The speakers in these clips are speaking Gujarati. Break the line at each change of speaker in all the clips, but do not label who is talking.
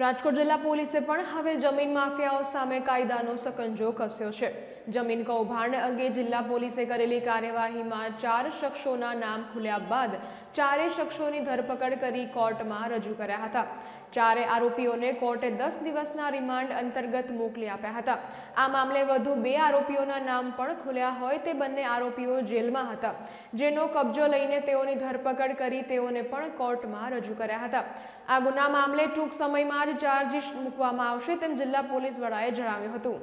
રાજકોટ જિલ્લા પોલીસે પણ હવે જમીન માફિયાઓ સામે કાયદાનો સકંજો કસ્યો છે. જમીન કૌભાંડ અંગે જિલ્લા પોલીસે કરેલી કાર્યવાહીમાં ચાર શખ્સોના નામ ખુલ્યા બાદ ચારે શખ્સોની ધરપકડ કરી કોર્ટમાં રજૂ કર્યા હતા. ચારે આરોપીઓને કોર્ટે દસ દિવસના રિમાન્ડ અંતર્ગત મોકલી આપ્યા હતા. આ મામલે વધુ બે આરોપીઓના નામ પણ ખુલ્યા હોય તે બંને આરોપીઓ જેલમાં હતા. જેનો કબજો લઈને તેઓની ધરપકડ કરી તેઓને પણ કોર્ટમાં રજૂ કર્યા હતા. આ ગુના મામલે ટૂંક સમયમાં જ ચાર્જશીટ મૂકવામાં આવશે તેમ જિલ્લા પોલીસ વડાએ જણાવ્યું હતું.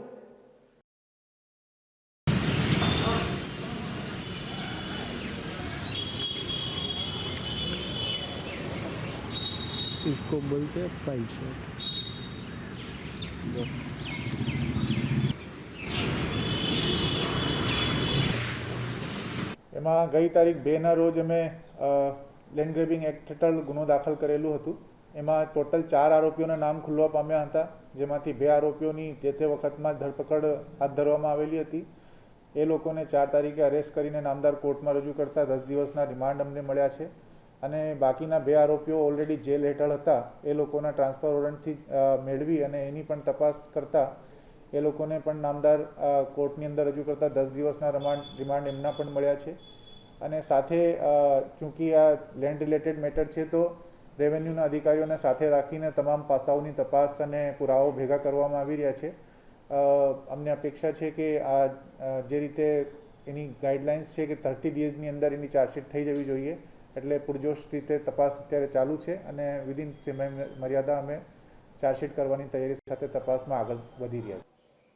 इसको बोलते हैं पैसे
એમાં ગઈ તારીખ બેના રોજ અમે લેન્ડ ગ્રેબિંગ એક્ટ હેઠળ ગુનો દાખલ કરેલું હતું એમાં ટોટલ ચાર આરોપીઓના નામ ખુલવા પામ્યા હતા જેમાંથી બે આરોપીઓની તે તે વખતમાં જ ધરપકડ હાથ ધરવામાં આવેલી હતી એ લોકોને ચાર તારીખે અરેસ્ટ કરીને નામદાર કોર્ટમાં રજૂ કરતા દસ દિવસના રિમાન્ડ અમને મળ્યા છે અને બાકીના બે આરોપીઓ ઓલરેડી જેલ હેઠળ હતા. એ લોકોના ટ્રાન્સફર વોરંટથી મેળવી અને એની પણ તપાસ કરતા એ લોકોને પણ નામદાર કોર્ટની અંદર રજૂ કરતા દસ દિવસના રિમાન્ડ રિમાન્ડ એમના પણ મળ્યા છે. અને સાથે ચૂંકી આ લેન્ડ રિલેટેડ મેટર છે તો રેવન્યુના અધિકારીઓને સાથે રાખીને તમામ પાસાઓની તપાસ અને પુરાવાઓ ભેગા કરવામાં આવી રહ્યા છે. અમને અપેક્ષા છે કે આ જે રીતે એની ગાઈડલાઇન્સ છે કે થર્ટી ડેઝની અંદર એની ચાર્જશીટ થઈ જવી જોઈએ. એટલે પૂરજોશ રીતે તપાસ અત્યારે ચાલુ છે અને વિધિન સમય મર્યાદા અમે ચાર્જશીટ કરવાની તૈયારી સાથે તપાસમાં આગળ વધી રહ્યા છીએ.